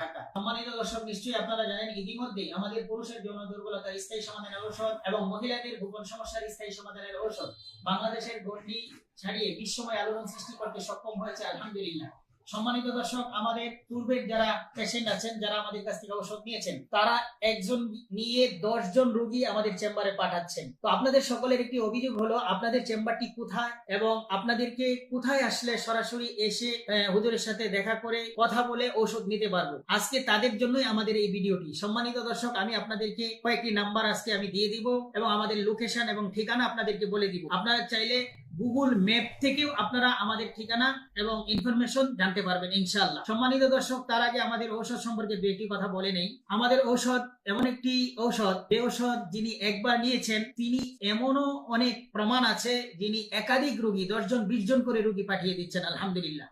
ঢাকা সম্মানিত নিশ্চয়ই আপনারা জানেন, ইতিমধ্যেই আমাদের পুরুষের স্থায়ী সমাধানের এবং মহিলাদের সমস্যার স্থায়ী সমাধানের বাংলাদেশের ঘটনি ছাড়িয়ে বিশ্বময় আলোড়ন সৃষ্টি করতে সক্ষম হয়েছে, আলহামদুলিল্লাহ। সম্মানিত দর্শক, আমাদের পূর্বের যারা পেশেন্ট আছেন, যারা আমাদের কাছ থেকে ঔষধ নিয়েছেন, তারা একজন নিয়ে জন রোগী আমাদের চেম্বারে পাঠাচ্ছেন। তো আপনাদের সকলের একটি অভিযোগ হলো, আপনাদের চেম্বারটি কোথায় এবং আপনাদেরকে কোথায় আসলে সরাসরি এসে হুজুরের সাথে দেখা করে কথা বলে ঔষধ নিতে পারব? আজকে তাদের জন্যই আমাদের এই ভিডিওটি। সম্মানিত দর্শক, আমি আপনাদেরকে কয়েকটি নাম্বার আজকে আমি দিয়ে দিব এবং আমাদের লোকেশন এবং ঠিকানা আপনাদেরকে বলে দিব। আপনারা চাইলে গুগল ম্যাপ থেকেও আপনারা আমাদের ঠিকানা এবং ইনফরমেশন জানতে পারবেন, ইনশাআল্লাহ। সম্মানিত দর্শক, তার আগে আমাদের ঔষধ সম্পর্কে দু একটি কথা বলে নেই। আমাদের ঔষধ, এমন একটি ঔষধ, যে ঔষধ যিনি একবার নিয়েছেন, তিনি এমনও অনেক প্রমাণ আছে যিনি একাধিক রোগী, দশজন, বিশ জন করে রুগী পাঠিয়ে দিচ্ছেন, আলহামদুলিল্লাহ।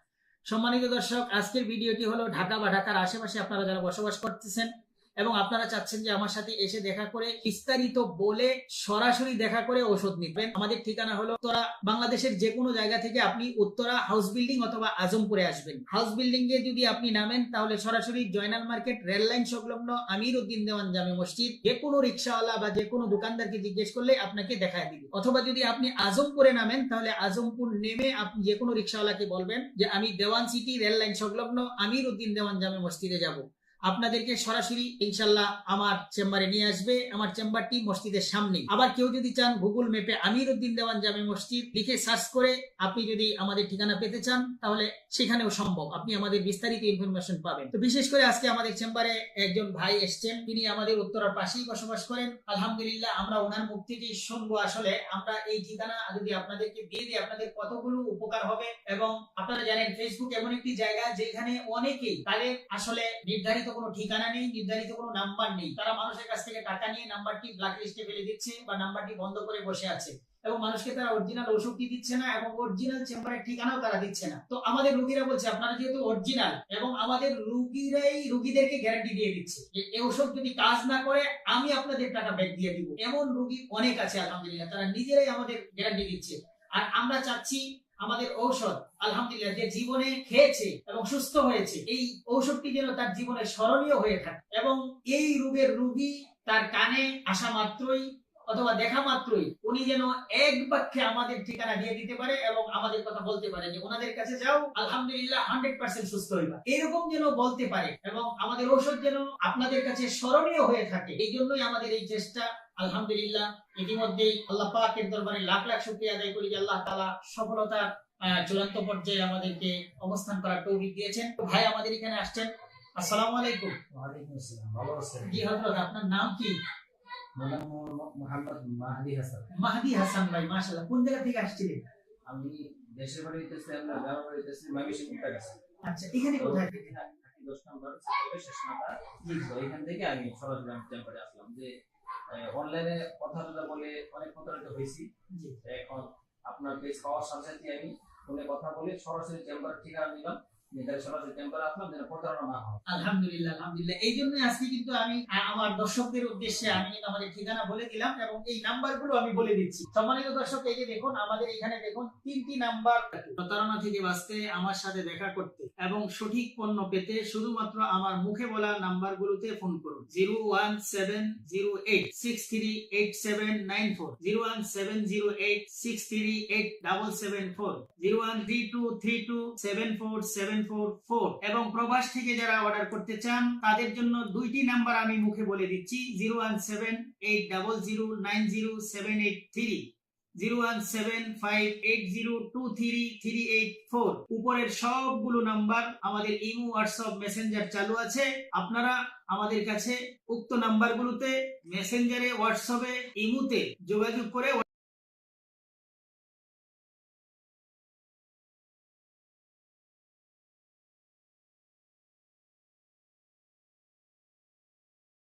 সম্মানিত দর্শক, আজকের ভিডিওটি হলো ঢাকা বা ঢাকার আশেপাশে আপনারা যারা বসবাস করতেছেন এবং আপনারা চাচ্ছেন যে আমার সাথে এসে দেখা করে, বিস্তারিত বলে সরাসরি দেখা করে ওষুধ নিবেন। আমাদের ঠিকানা হলো উত্তরা, বাংলাদেশের যে কোনো জায়গা থেকে আপনি উত্তরা হাউস বিল্ডিং অথবা আজমপুরে আসবেন। হাউস বিল্ডিং এ যদি আপনি নামেন, তাহলে সরাসরি জয়নাল মার্কেট, রেল লাইন সংলগ্ন আমির উদ্দিন দেওয়ান জামে মসজিদ, যে কোনো রিক্সাওয়ালা বা যে কোনো দোকানদারকে জিজ্ঞেস করলে আপনাকে দেখায় দিবে। অথবা যদি আপনি আজমপুরে নামেন, তাহলে আজমপুর নেমে আপনি যে কোনো রিক্সাওয়ালাকে বলবেন যে, আমি দেওয়ান সিটি রেল লাইন সংলগ্ন আমির উদ্দিন দেওয়ান জামে মসজিদে যাব। আপনাদেরকে সরাসরি ইনশাল্লাহ আমার চেম্বারে নিয়ে আসবে। আমার চেম্বারটি মসজিদের সামনে আবার কেউ যদি চান গুগল ম্যাপে আমির উদ্দিন দেওয়ান জামে মসজিদ লিখে সার্চ করে আপনি যদি আমাদের ঠিকানা পেতে চান, তাহলে সেখানেও সম্ভব। আপনি আমাদের বিস্তারিত ইনফরমেশন পাবেন। তো বিশেষ করে আজকে আমাদের চেম্বারে একজন ভাই এসছেন। তিনি আমাদের উত্তরার পাশেই বসবাস করেন। আলহামদুলিল্লাহ আমরা ওনার মুখ থেকেই শুনব আসলে আমরা এই ঠিকানা যদি আপনাদেরকে দিয়ে দিই, আপনাদের কতগুলো উপকার হবে। এবং আপনারা জানেন ফেসবুক এমন একটি জায়গা যেখানে অনেকেই তাদের আসলে নির্ধারিত কোনো ঠিকানা নেই, নির্ধারিত কোনো নাম্বার নেই। তারা মানুষের কাছ থেকে টাকা নিয়ে নাম্বারটি ব্ল্যাক লিস্টে ফেলে দিচ্ছে বা নাম্বারটি বন্ধ করে বসে আছে। এবং মানুষকে তারা অরিজিনাল ওষুধটি দিচ্ছে না এবং অরিজিনাল চেম্বারের ঠিকানাও তারা দিচ্ছে না। তো আমাদের রুগীরা বলছে, আপনারা যেহেতু অরিজিনাল এবং আমাদের রুগীরাই রুগীদেরকে গ্যারান্টি দিয়ে দিচ্ছে যে এই ওষুধ যদি কাজ না করে, আমি আপনাদের টাকা ব্যাক দিয়ে দিব। এমন রুগী অনেক আছে, আলহামদুলিল্লাহ। তারা নিজেরাই আমাদের গ্যারান্টি দিচ্ছে। আর আমরা চাচ্ছি আমাদের ঔষধ, আলহামদুলিল্লাহ, যে জীবনে খেয়েছে এবং সুস্থ হয়েছে, এই ঔষধটি যেন তার জীবনে স্মরণীয় হয়ে থাকে এবং এই রোগের রোগী তার কানে আসা মাত্রই অথবা দেখা মাত্রই উনি যেন এক বাক্যে আমাদের ঠিকানা দিয়ে দিতে পারে এবং আমাদের কথা বলতে পারে যে, ওনাদের কাছে যাও, আলহামদুলিল্লাহ হান্ড্রেড পার্সেন্ট সুস্থ হইবা। এরকম যেন বলতে পারে এবং আমাদের ঔষধ যেন আপনাদের কাছে স্মরণীয় হয়ে থাকে, এই জন্যই আমাদের এই চেষ্টা আলহামদুলিল্লাহ ইতিমধ্যেই আল্লাহ পাকের দরবারে লাখ লাখ শুকরিয়া আদায় করি যে আল্লাহ তাআলা সফলতার চূড়ান্ত পর্যায়ে আমাদেরকে অবস্থান করার তৌফিক দিয়েছেন। ভাই আমাদের এখানে আসছেন। আসসালামু আলাইকুম। ওয়ালাইকুম আসসালাম ভালো আছেন? জি হযরত আপনার নাম কি? মোহাম্মদ- মাহাদি হাসান। মাহদি হাসান ভাই মাশাআল্লাহ কোন জায়গা থেকে আসছিলেন? আমি দেশের বাড়ি হইতেছি আমরা গ্রামের বাড়ি হইতেছি মামিসিং উত্তর গেছি। আচ্ছা এখানে কোথায় থেকে? দশ নম্বর শেষ মাথা জি এখান থেকে আমি সরাসরি আমি আসলাম যে অনলাইনে কথা টথা বলে অনেক প্রতারিত হয়েছি। এখন আপনার পেজ পাওয়ার সাথে সাথে আমি ফোনে কথা বলে সরাসরি চেম্বার ঠিকানা দিলাম নাম্বার। শুধুমাত্র আমার মুখে বলা নাম্বারগুলোতে ফোন করুন। Zero one seven zero eight six three eight seven nine four. Zero one seven zero eight six three eight double seven four. Zero one three two three two seven four seven এবং প্রবাস থেকে যারা order করতে চান, তাদের জন্য দুইটি number আমি মুখে বলে দিচ্ছি zero one seven eight double zero nine zero seven eight three zero one seven five eight zero two three three eight four উপরের সবগুলো নাম্বার আমাদের ইমো, হোয়াটসঅ্যাপ, মেসেঞ্জার চালু আছে। আপনারা আমাদের কাছে উক্ত নাম্বারগুলোতে মেসেঞ্জারে হোয়াটসঅ্যাপে, ইমুতে যোগাযোগ করে